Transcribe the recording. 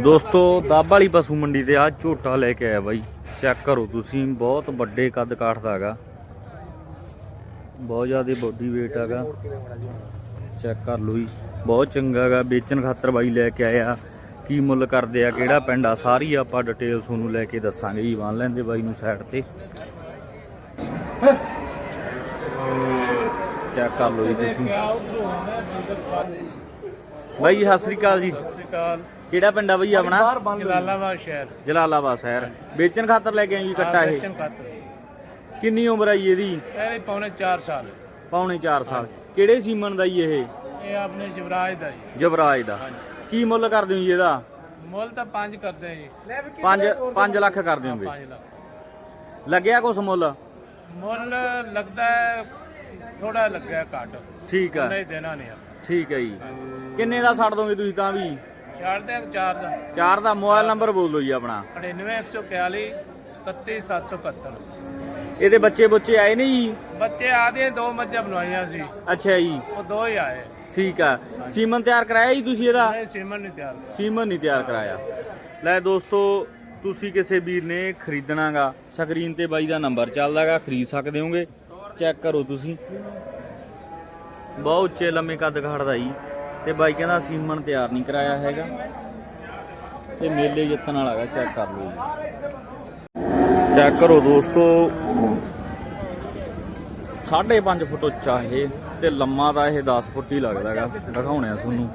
ਦੋਸਤੋ, ਦੱਬ ਵਾਲੀ ਪਸ਼ੂ ਮੰਡੀ ਤੇ ਆ ਝੋਟਾ ਲੈ ਕੇ ਆਇਆ ਬਾਈ। ਚੈੱਕ ਕਰੋ ਤੁਸੀਂ, ਬਹੁਤ ਵੱਡੇ ਕੱਦ ਕਾਠ ਦਾ ਹੈਗਾ। ਬਹੁਤ ਜ਼ਿਆਦਾ ਬੋਡੀ weight ਹੈਗਾ। ਚੈੱਕ ਕਰ ਲਓ ਜੀ। ਬਹੁਤ ਚੰਗਾ ਹੈਗਾ, ਵੇਚਣ ਖਾਤਰ ਬਾਈ ਲੈ ਕੇ ਆਇਆ ਕੀ ਮੁੱਲ ਕਰਦੇ ਆ, ਕਿਹੜਾ ਪਿੰਡ ਆ, ਸਾਰੀ ਆਪਾਂ ਡਿਟੇਲ ਤੁਹਾਨੂੰ ਲੈ ਕੇ ਦੱਸਾਂਗੇ ਜੀ ਬੰਨ ਲੈਂਦੇ ਬਾਈ ਨੂੰ ਸਾਈਡ ਤੇ। ਚੈੱਕ ਕਰ ਲਓ ਜੀ ਤੁਸੀਂ। ਬਾਈ ਜੀ, ਸਤਿ ਸ੍ਰੀ ਅਕਾਲ ਜੀ। ਸ੍ਰੀਕਾਲ ਕਿਹੜਾ ਪਿੰਡ ਆ ਬਾਈ ਆਪਣਾ? ਜਲਾਲਾਬਾਦ ਸ਼ਹਿਰ। ਜਲਾਲਾਬਾਦ ਸ਼ਹਿਰ। ਵੇਚਣ ਖਾਤਰ ਲੈ ਕੇ ਆਏ ਜੀ ਕੱਟਾ ਇਹ? ਵੇਚਣ ਖਾਤਰ। ਕਿੰਨੀ ਉਮਰ ਆ ਜੀ ਇਹਦੀ? ਇਹਦੇ ਪੌਣੇ 4 ਸਾਲ। ਪੌਣੇ 4 ਸਾਲ। ਕਿਹੜੇ ਸੀਮਨ ਦਾ ਜੀ ਇਹ? ਇਹ ਆਪਣੇ ਜਵਰਾਜ ਦਾ ਜੀ। ਜਬਰਾਜ ਦਾ। ਕੀ ਮੁੱਲ ਕਰਦੇ ਹੋ ਜੀ ਇਹਦਾ? ਮੁੱਲ ਤਾਂ 5 ਕਰਦੇ ਆ ਜੀ। 5 5 ਲੱਖ ਕਰ। ਦਿਓਗੇ 5 ਲੱਖ। ਲੱਗਿਆ ਕੁਛ ਮੁੱਲ? ਮੁੱਲ ਲੱਗਦਾ ਥੋੜਾ ਲੱਗਿਆ ਘੱਟ। ਠੀਕ ਆ। ਨਹੀਂ ਦੇਣਾ ਨਹੀਂ ਆ। ਠੀਕ ਹੈ ਜੀ। ਕਿੰਨੇ ਦਾ ਛੱਡ ਦੋਗੇ ਤੁਸੀਂ ਤਾਂ ਵੀ? ਛੱਡਦੇ ਆ 4 ਦਾ। 4 ਦਾ ਮੋਬਾਈਲ ਨੰਬਰ ਬੋਲ ਦਿਓ ਜੀ ਆਪਣਾ। 99141 31771 ਇਹਦੇ ਬੱਚੇ ਬੁੱਚੇ ਆਏ ਨੇ ਜੀ? ਬੱਚੇ ਆਦੇ ਦੋ ਮੱਝਾਂ ਬਣਵਾਈਆਂ ਸੀ। ਅੱਛਾ ਜੀ। ਉਹ ਦੋ ਹੀ ਆਏ। ਠੀਕ ਆ। ਸੀਮਨ ਤਿਆਰ ਕਰਾਇਆ ਜੀ ਤੁਸੀਂ ਇਹਦਾ? ਨਹੀਂ ਸੀਮਨ ਨਹੀਂ ਤਿਆਰ ਸੀਮਨ ਨਹੀਂ ਤਿਆਰ ਕਰਾਇਆ। ਲੈ ਦੋਸਤੋ ਤੁਸੀਂ ਕਿਸੇ ਵੀਰ ਨੇ ਖਰੀਦਣਾਗਾ ਸਕਰੀਨ ਤੇ ਬਾਈ ਦਾ ਨੰਬਰ ਚੱਲਦਾਗਾ ਖਰੀਦ ਸਕਦੇ ਹੋਗੇ? ਚੈੱਕ ਕਰੋ ਤੁਸੀਂ। ਬਹੁਤ ਉੱਚੇ ਲੰਮੇ ਕੱਦ ਘੜਦਾ ਜੀ। ਤੇ ਬਾਈ ਕਹਿੰਦਾ ਸੀਮਨ ਤਿਆਰ ਨਹੀਂ ਕਰਾਇਆ ਹੈਗਾ। ਤੇ ਮੇਲੇ ਜਿੱਤਣ ਵਾਲਾ ਹੈਗਾ ਚੈੱਕ ਕਰ ਲਓ ਜੀ। ਚੈੱਕ ਕਰੋ ਦੋਸਤੋ। 5.5 ਫੁੱਟ ਉੱਚਾ ਇਹ ਤੇ ਲੰਮਾ ਤਾਂ ਇਹ 10 ਫੁੱਟ ਹੀ ਲੱਗਦਾ ਹੈਗਾ। ਦਿਖਾਉਣੇ ਆ ਤੁਹਾਨੂੰ।